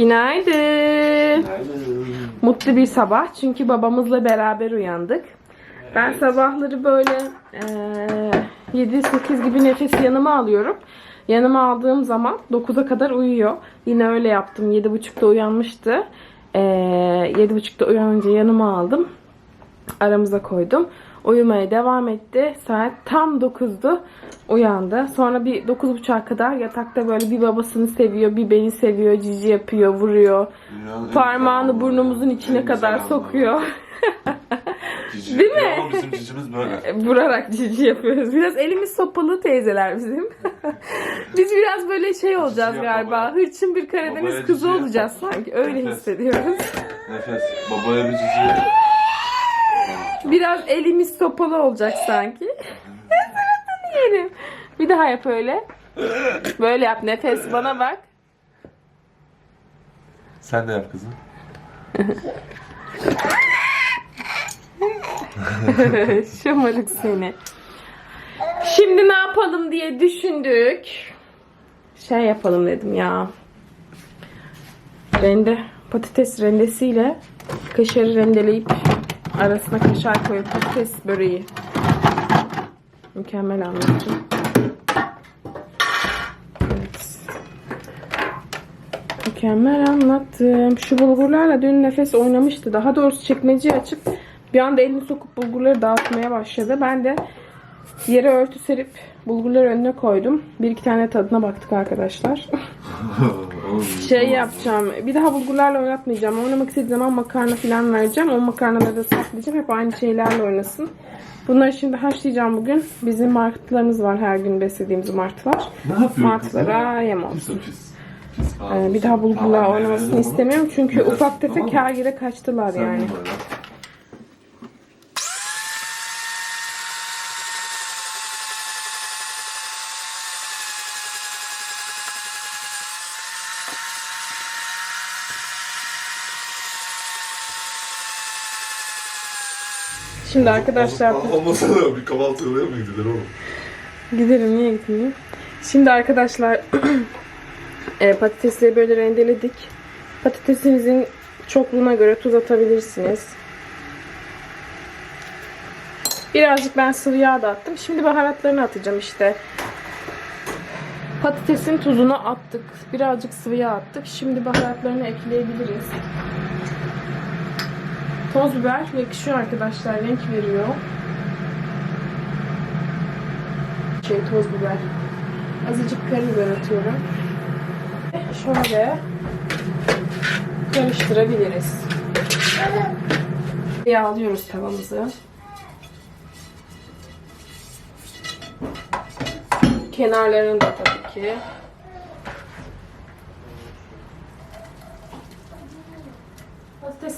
Günaydın. Mutlu bir sabah çünkü babamızla beraber uyandık. Ben sabahları böyle eee 7-8 gibi nefesi yanıma alıyorum. Yanıma aldığım zaman 9'a kadar uyuyor. Yine öyle yaptım. 7.30'da uyanmıştı. Eee 7.30'da uyanınca yanıma aldım. Aramıza koydum. Uyumaya devam etti. Saat tam 9'du. Uyandı. Sonra bir 9.30'a kadar yatakta böyle bir babasını seviyor, bir beni seviyor, cici yapıyor, vuruyor. Dünyanın Parmağını burnumuzun içine kadar sokuyor. Cici. Değil mi? Ya bizim cicimiz böyle. Vurarak cici yapıyoruz. Biraz elimiz sopalı teyzeler bizim. Biz biraz böyle şey olacağız yap galiba. babaya. Hırçın bir Karadeniz Babaya kızı cici yap. olacağız sanki. Öyle Nefes. hissediyoruz. Nefes. Babaya bir cici. Biraz elimiz sopalı olacak sanki. Suratını yerim. Bir daha yap öyle. Böyle yap nefes bana bak. Sen de yap kızım. Şımarık seni. Şimdi ne yapalım diye düşündük. Şey yapalım dedim ya. Rende, patates rendesiyle kaşarı rendeleyip arasına kaşar koyup patates böreği. Mükemmel anlattım. Evet. Mükemmel anlattım. Şu bulgurlarla dün nefes oynamıştı. Daha doğrusu çekmeceyi açıp bir anda elini sokup bulgurları dağıtmaya başladı. Ben de yere örtü serip bulgurları önüne koydum. Bir iki tane tadına baktık arkadaşlar. şey yapacağım. Bir daha bulgurlarla oynatmayacağım. Oynamak istediği zaman makarna falan vereceğim. O makarnaları da saklayacağım. Hep aynı şeylerle oynasın. Bunları şimdi haşlayacağım bugün. Bizim martılarımız var. Her gün beslediğimiz martılar. Ne yapıyorsun Martılara yem olsun. Pis pis. Ee, bir daha bulgurla oynamasını istemiyorum. Çünkü ufak tefek her yere kaçtılar yani. Şimdi arkadaşlar Olmasa da bir kahvaltı oluyor mu gidilir oğlum? giderim niye gitmeyeyim? Şimdi arkadaşlar e, patatesleri böyle rendeledik. Patatesinizin çokluğuna göre tuz atabilirsiniz. Birazcık ben sıvı yağ da attım. Şimdi baharatlarını atacağım işte. Patatesin tuzunu attık. Birazcık sıvı yağ attık. Şimdi baharatlarını ekleyebiliriz. Toz biber yakışıyor arkadaşlar. Renk veriyor. Şey toz biber. Azıcık karabiber atıyorum. Şöyle karıştırabiliriz. Yağlıyoruz tavamızı. Kenarlarını da tabii ki.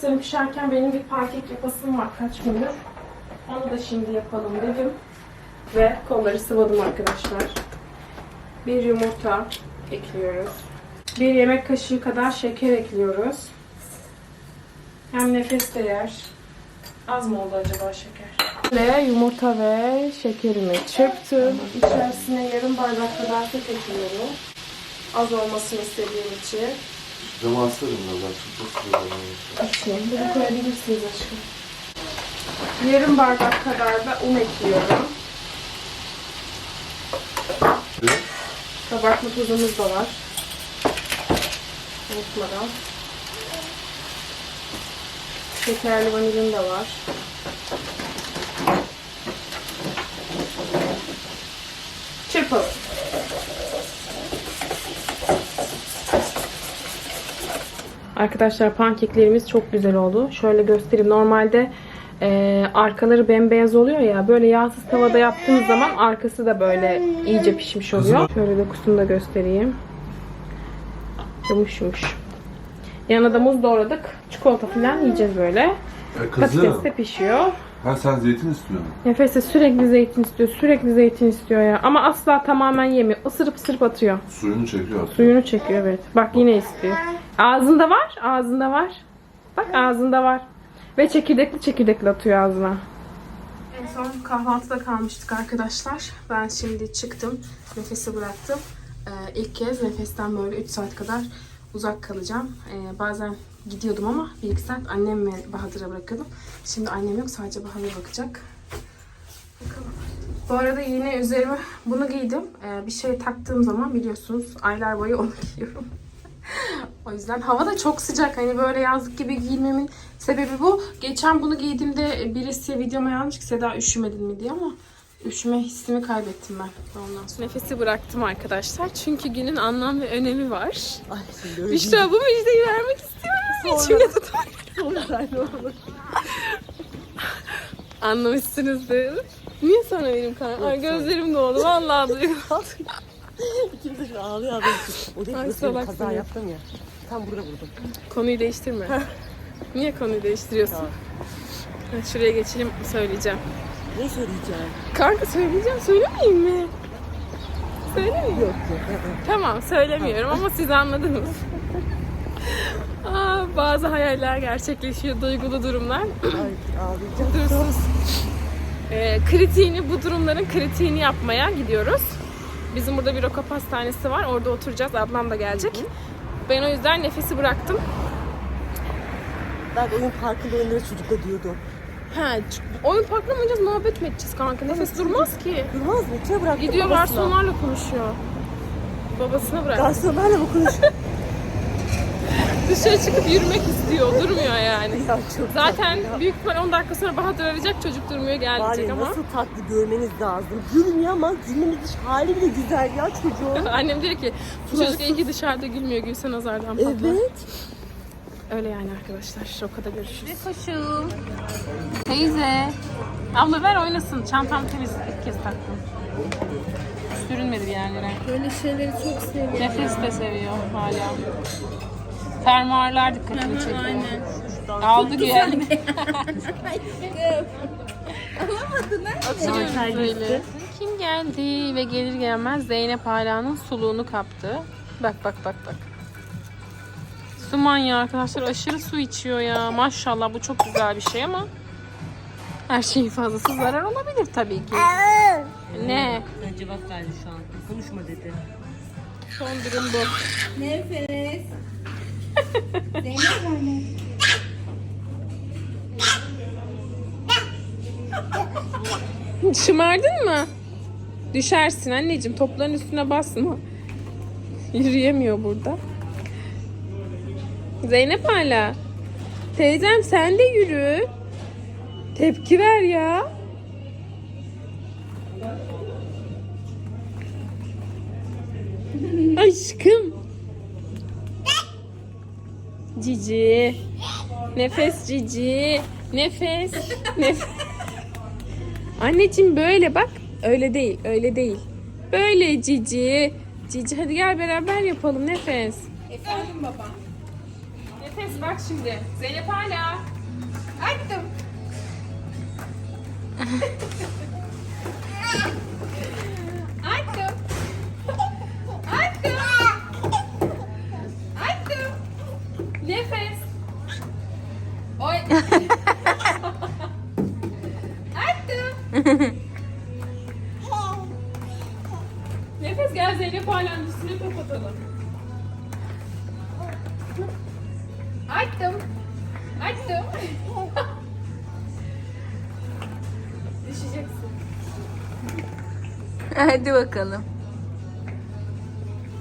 Patateslerim pişerken benim bir pankek yapasım var kaç gündür. Onu da şimdi yapalım dedim. Ve kolları sıvadım arkadaşlar. Bir yumurta ekliyoruz. Bir yemek kaşığı kadar şeker ekliyoruz. Hem nefes de yer. Az mı oldu acaba şeker? Ve yumurta ve şekerimi çırptım. İçerisine yarım bardak kadar süt ekliyorum. Az olmasını istediğim için. Camı açsana biraz daha. Çok güzel olmuş. Açayım. Bunu koyabilirsiniz aşkım. Yarım bardak kadar da un ekliyorum. Kabartma tuzumuz da var. Unutmadan. Şekerli vanilin de var. Çırpalım. Arkadaşlar pankeklerimiz çok güzel oldu. Şöyle göstereyim. Normalde e, arkaları bembeyaz oluyor ya. Böyle yağsız tavada yaptığımız zaman arkası da böyle iyice pişmiş oluyor. Şöyle dokusunu da göstereyim. Yumuş yumuş. Yanına da muz doğradık. Çikolata falan yiyeceğiz böyle. E Patates kızım. de pişiyor. Ha sen zeytin istiyorsun. Nefese sürekli zeytin istiyor. Sürekli zeytin istiyor ya. Ama asla tamamen yemiyor. Isırıp ısırıp atıyor. Suyunu çekiyor. Suyunu çekiyor evet. Bak yine istiyor. Ağzında var. Ağzında var. Bak ağzında var. Ve çekirdekli çekirdekli atıyor ağzına. En son kahvaltıda kalmıştık arkadaşlar. Ben şimdi çıktım. Nefesi bıraktım. Ee, ilk kez nefesten böyle 3 saat kadar uzak kalacağım. Ee, bazen gidiyordum ama bir iki saat annem ve Bahadır'a bırakıyordum. Şimdi annem yok sadece Bahadır bakacak. Bakalım. Bu arada yine üzerime bunu giydim. Ee, bir şey taktığım zaman biliyorsunuz aylar boyu onu giyiyorum. o yüzden hava da çok sıcak. Hani böyle yazlık gibi giyinmemin sebebi bu. Geçen bunu giydiğimde birisi videoma yazmış ki Seda üşümedin mi diye ama üşüme hissimi kaybettim ben ondan sonra. Nefesi bıraktım arkadaşlar. Çünkü günün anlam ve önemi var. Ay şimdi İşte bu müjdeyi vermek istiyorum. İçimde tutar. değil. olur. Anlamışsınızdır. Niye sana benim kan? Ay gözlerim doldu. Vallahi duygulandım. İkimiz de şu ağlıyor ağlıyor. O değil salaksın kaza ya. yaptım ya. Tam burada vurdum. Konuyu değiştirme. Niye konuyu değiştiriyorsun? Tamam. Hadi şuraya geçelim söyleyeceğim. Ne söyleyeceğim? Kanka söyleyeceğim. Söylemeyeyim mi? Söylemeyeyim. Yok yok. Tamam söylemiyorum ama siz anladınız. Aa, bazı hayaller gerçekleşiyor, duygulu durumlar. Ay. Durursunuz. Ee, kritiğini, bu durumların kritiğini yapmaya gidiyoruz. Bizim burada bir roka pastanesi var. Orada oturacağız. Ablam da gelecek. Ben o yüzden nefesi bıraktım. Ben oyun parkında oynuyoruz çocukla diyordum. Ç- oyun parkına mı oynayacağız, muhabbet mi edeceğiz kanka? Nefes durmaz ki. Durmaz mı? Kime? Gidiyor Babasına. garsonlarla konuşuyor. Babasına bırak. Garsonlarla mı konuşuyor? Dışarı çıkıp yürümek istiyor. Durmuyor yani. ya çok Zaten ya. büyük ihtimal 10 dakika sonra Bahadır arayacak çocuk durmuyor ya ama. nasıl tatlı görmeniz lazım. Gülmüyor ama gülmemiz hali bile güzel ya çocuğun. Annem diyor ki bu çocuk iyi ki dışarıda gülmüyor gülse nazardan patlar. Evet. Öyle yani arkadaşlar. O kadar görüşürüz. Koşum. Teyze. Abla ver oynasın. Çantam temiz. İlk kez taktım. Sürünmedi bir yerlere. Böyle şeyleri çok seviyorum. Nefes de seviyor hala. Fermuarlar dikkatini çekiyor. Aynen. Aldı güzel. Alamadın ha? Böyle. Kim geldi ve gelir gelmez Zeynep Ala'nın suluğunu kaptı. Bak bak bak bak. Su manyağı arkadaşlar aşırı su içiyor ya. Maşallah bu çok güzel bir şey ama her şeyin fazlası zarar olabilir tabii ki. Ne? Ben cevap verdi şu an. Konuşma dedi. Son durum bu. Nefes. Zeynep anne. Şımardın mı? Düşersin anneciğim. Topların üstüne basma. Yürüyemiyor burada. Zeynep hala. Teyzem sen de yürü. Tepki ver ya. Aşkım. Cici. Nefes cici. Nefes. Nefes. Anneciğim böyle bak. Öyle değil, öyle değil. Böyle cici. Cici hadi gel beraber yapalım Nefes. Efendim baba. Nefes bak şimdi. Zeynep hala. Açtım. Açtım. Açtım. Düşeceksin. Hadi bakalım.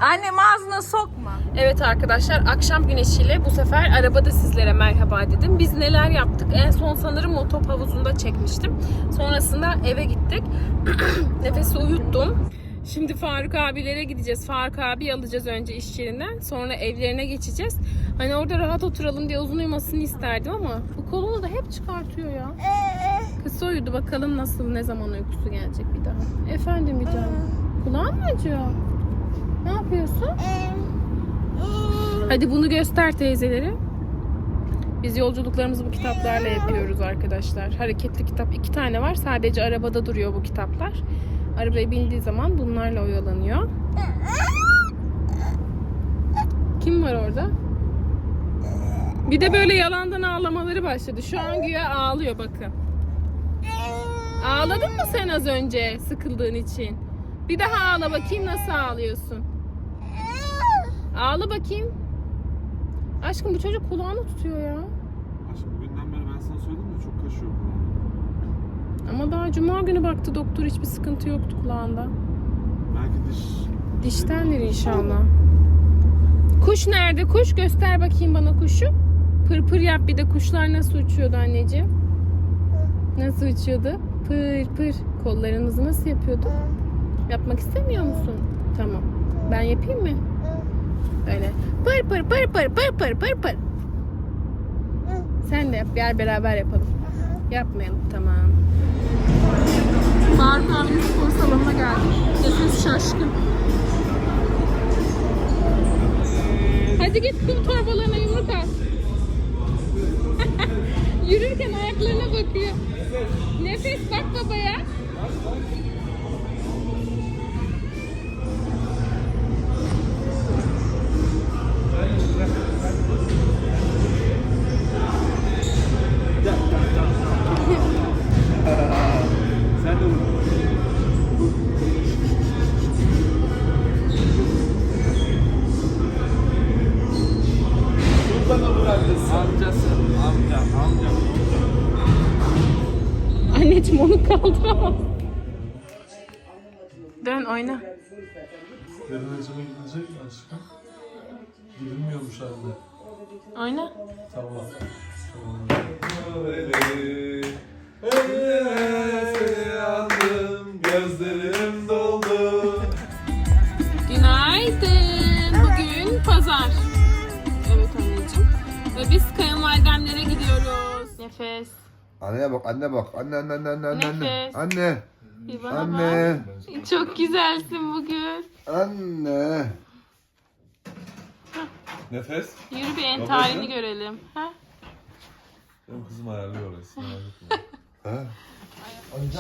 Annem ağzına sokma. Evet arkadaşlar akşam güneşiyle bu sefer arabada sizlere merhaba dedim. Biz neler yaptık? En son sanırım o top havuzunda çekmiştim. Sonrasında eve gittik. Nefesi uyuttum. Şimdi Faruk abilere gideceğiz. Faruk abi alacağız önce iş yerinden. Sonra evlerine geçeceğiz. Hani orada rahat oturalım diye uzun uyumasını isterdim ama bu kolunu da hep çıkartıyor ya. Kısa uyudu. Bakalım nasıl, ne zaman uykusu gelecek bir daha. Efendim bir daha. Kulağın mı acıyor? Ne yapıyorsun? Hadi bunu göster teyzeleri. Biz yolculuklarımızı bu kitaplarla yapıyoruz arkadaşlar. Hareketli kitap iki tane var. Sadece arabada duruyor bu kitaplar. Arabaya bindiği zaman bunlarla oyalanıyor. Kim var orada? Bir de böyle yalandan ağlamaları başladı. Şu an güya ağlıyor bakın. Ağladın mı sen az önce sıkıldığın için? Bir daha ağla bakayım nasıl ağlıyorsun. Ağla bakayım. Aşkım bu çocuk kulağını tutuyor ya. Aşkım bugünden beri ben sana söyledim de çok kaşıyor kulağım. Ama daha cuma günü baktı doktor hiçbir sıkıntı yoktu kulağında. Belki diş... Diştendir inşallah. Kuş nerede? Kuş göster bakayım bana kuşu. Pır pır yap bir de kuşlar nasıl uçuyordu anneciğim? Nasıl uçuyordu? Pır pır. Kollarınızı nasıl yapıyordu? Yapmak istemiyor musun? Tamam. Ben yapayım mı? Böyle. Pır pır pır pır pır pır pır pır. Sen de yap. Gel beraber yapalım. Yapmayalım. Tamam. Faruk abinin spor salonuna geldik. Nefes şaşkın. Hadi git kum torbalarına yumruk at. Yürürken ayaklarına bakıyor. Nefes bak babaya. Gidilmiyormuş anne. Oyna. Tamam. Tamam. yandım, gözlerim doldu. Günaydın. Bugün pazar. Evet anneciğim. Ve biz kayınvalidemlere gidiyoruz. Nefes. Anneye bak, anne bak. Anne, anne, anne, anne, anne, anne. Nefes. Anne, Bir bana anne, bak. Çok güzelsin bugün. anne. Nefes. Yürü bir entarini görelim. Ha? Benim kızım ayarlıyor orası. merak etme.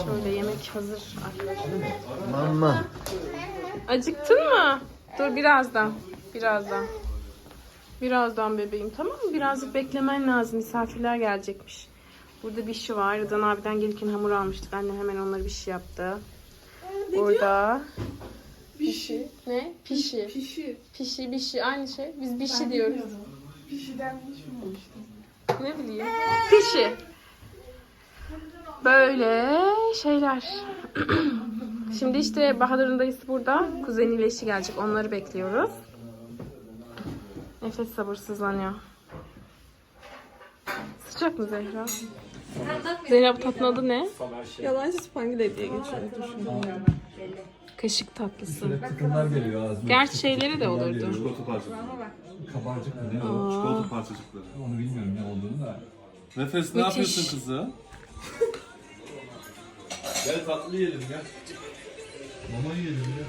Şöyle yemek hazır arkadaşlar. Mama. Acıktın mı? Dur birazdan. Birazdan. Birazdan bebeğim tamam mı? Birazcık beklemen lazım. Misafirler gelecekmiş. Burada bir şey var. Rıdan abiden gelirken hamur almıştık. Annem hemen onları bir şey yaptı. Burada. Pişi. Ne? Pişi. Pişi. Pişi, bişi. Aynı şey. Biz bişi diyoruz. Pişiden Ne bileyim. Pişi. Böyle şeyler. Şimdi işte Bahadır'ın dayısı burada. Kuzeniyle eşi gelecek. Onları bekliyoruz. Nefes sabırsızlanıyor. Sıcak mı Zehra? Zeynep tatlının adı ne? Yalancı spangile diye geçiyor. Kaşık tatlısı. Tıkımlar geliyor ağzıma. Gerçi şeyleri de olurdu. Çikolata parçacıkları. Kabarcık mı ne o? Çikolata parçacıkları. Onu bilmiyorum ne olduğunu da. Nefes ne Müthiş. yapıyorsun kızı? gel tatlı yiyelim gel. Mama yiyelim ya.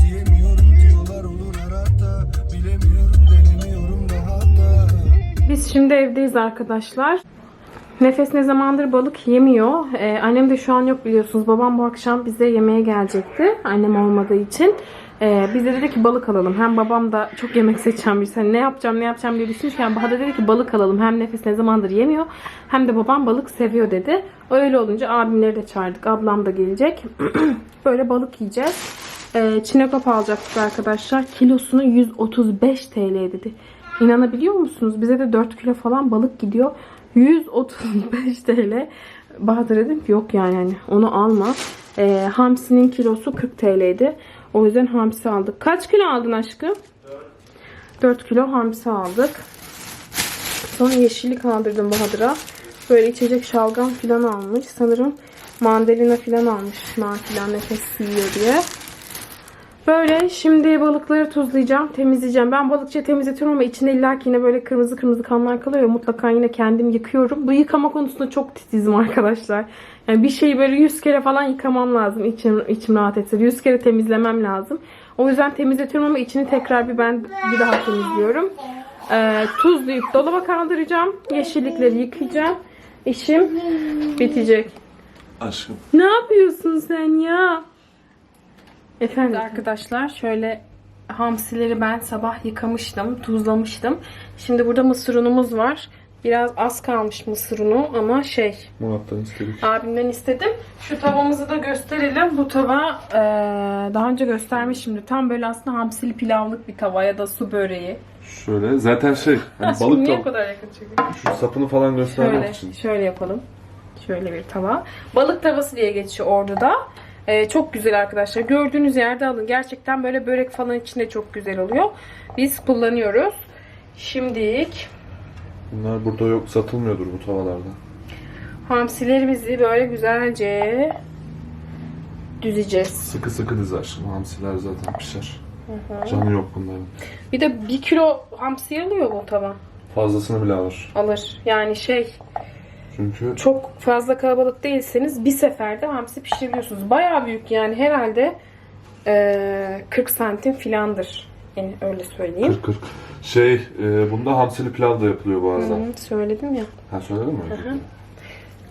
Diyemiyorum diyorlar olur arada Bilemiyorum denemiyorum daha da Biz şimdi evdeyiz arkadaşlar. Nefes ne zamandır balık yemiyor. Ee, annem de şu an yok biliyorsunuz. Babam bu akşam bize yemeğe gelecekti. Annem olmadığı için. Ee, biz de dedik ki balık alalım. Hem babam da çok yemek seçen birisi. Hani ne yapacağım ne yapacağım diye düşünürken Bahadır dedi ki balık alalım. Hem nefes ne zamandır yemiyor. Hem de babam balık seviyor dedi. Öyle olunca abimleri de çağırdık. Ablam da gelecek. Böyle balık yiyeceğiz. Ee, çinekop alacaktık arkadaşlar. Kilosunu 135 TL dedi. İnanabiliyor musunuz? Bize de 4 kilo falan balık gidiyor. 135 TL. Bahadır dedim ki yok yani hani onu alma. Ee, hamsinin kilosu 40 TL'ydi. O yüzden hamsi aldık. Kaç kilo aldın aşkım? 4 kilo hamsi aldık. Sonra yeşillik aldırdım Bahadır'a. Böyle içecek şalgam falan almış. Sanırım mandalina falan almış. Nafile nefes yiyor diye. Böyle şimdi balıkları tuzlayacağım, temizleyeceğim. Ben balıkçı temizletiyorum ama içinde illa ki yine böyle kırmızı kırmızı kanlar kalıyor. Mutlaka yine kendim yıkıyorum. Bu yıkama konusunda çok titizim arkadaşlar. Yani bir şeyi böyle 100 kere falan yıkamam lazım. İçim, içim rahat etsin. 100 kere temizlemem lazım. O yüzden temizletiyorum ama içini tekrar bir ben bir daha temizliyorum. Ee, tuzlayıp dolaba kaldıracağım. Yeşillikleri yıkayacağım. İşim bitecek. Aşkım. Ne yapıyorsun sen ya? Efendim arkadaşlar şöyle hamsileri ben sabah yıkamıştım, tuzlamıştım. Şimdi burada mısır unumuz var. Biraz az kalmış mısır unu ama şey Murat'tan istedik. abimden istedim. Şu tavamızı da gösterelim. Bu tava eee, daha önce göstermişimdir. Tam böyle aslında hamsili pilavlık bir tava ya da su böreği. Şöyle zaten şey hani balık niye da kadar yakın çekiyor? şu sapını falan göstermek Şöyle, için. şöyle yapalım. Şöyle bir tava. Balık tavası diye geçiyor orada. Ee, çok güzel arkadaşlar. Gördüğünüz yerde alın. Gerçekten böyle börek falan içinde çok güzel oluyor. Biz kullanıyoruz. Şimdilik Bunlar burada yok satılmıyordur bu tavalarda. hamsilerimizi böyle güzelce düzeceğiz. Sıkı sıkı diz aşkım. Hamsiler zaten pişer. Canı yok bunların. Bir de bir kilo hamsi alıyor bu tava. Fazlasını bile alır. Alır. Yani şey Çünkü çok fazla kalabalık değilseniz bir seferde hamsi pişiriyorsunuz. Bayağı büyük yani herhalde eee, 40 santim filandır. Yani öyle söyleyeyim. 40-40. Şey, e, bunda hamsili pilav da yapılıyor arada. Hı, söyledim ya. Ha söyledin mi?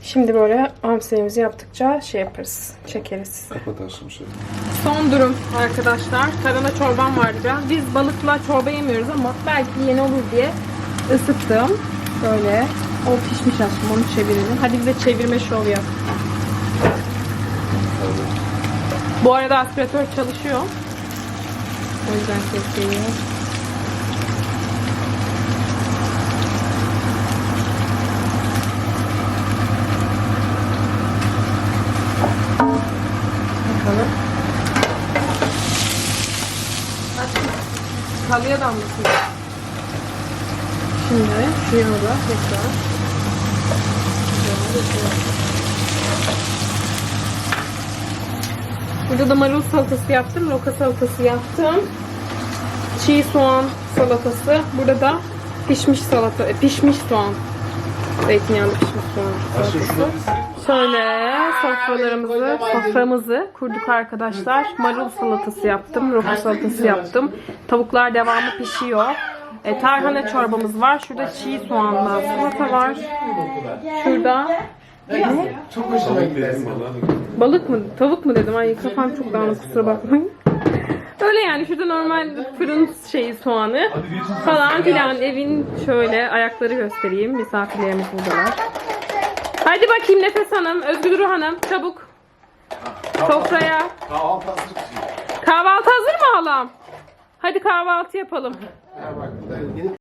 Şimdi böyle hamsilerimizi yaptıkça şey yaparız. Çekeriz. Kapat aşkım şey. Son durum arkadaşlar. Tarhana çorbam vardı biraz. Biz balıkla çorba yemiyoruz ama belki yeni olur diye ısıttım. Böyle. O pişmiş aşkım onu çevirelim. Hadi bize çevirme şov yap. Bu arada aspiratör çalışıyor. O yüzden ses geliyor. Bakalım. Kalıya damlasın. Şimdi şu yana da tekrar. Burada da marul salatası yaptım. Roka salatası yaptım. Çiğ soğan salatası. Burada da pişmiş salata, e, pişmiş soğan. Zeytinyağlı pişmiş soğan salatası. Şöyle sofralarımızı, soframızı kurduk arkadaşlar. Marul salatası yaptım, roka salatası yaptım. Tavuklar devamı pişiyor. E, tarhana çorbamız var. Şurada çiğ soğanlı salata var. Şurada balık mı, tavuk mu dedim. Ay kafam çok dağınık kusura bakmayın. Öyle yani şurada normal fırın şeyi soğanı falan filan evin şöyle ayakları göstereyim. Misafirlerimiz buradalar. Hadi bakayım Nefes Hanım, Özgür Hanım çabuk. Sofraya. Kahvaltı hazır mı halam? Hadi kahvaltı yapalım.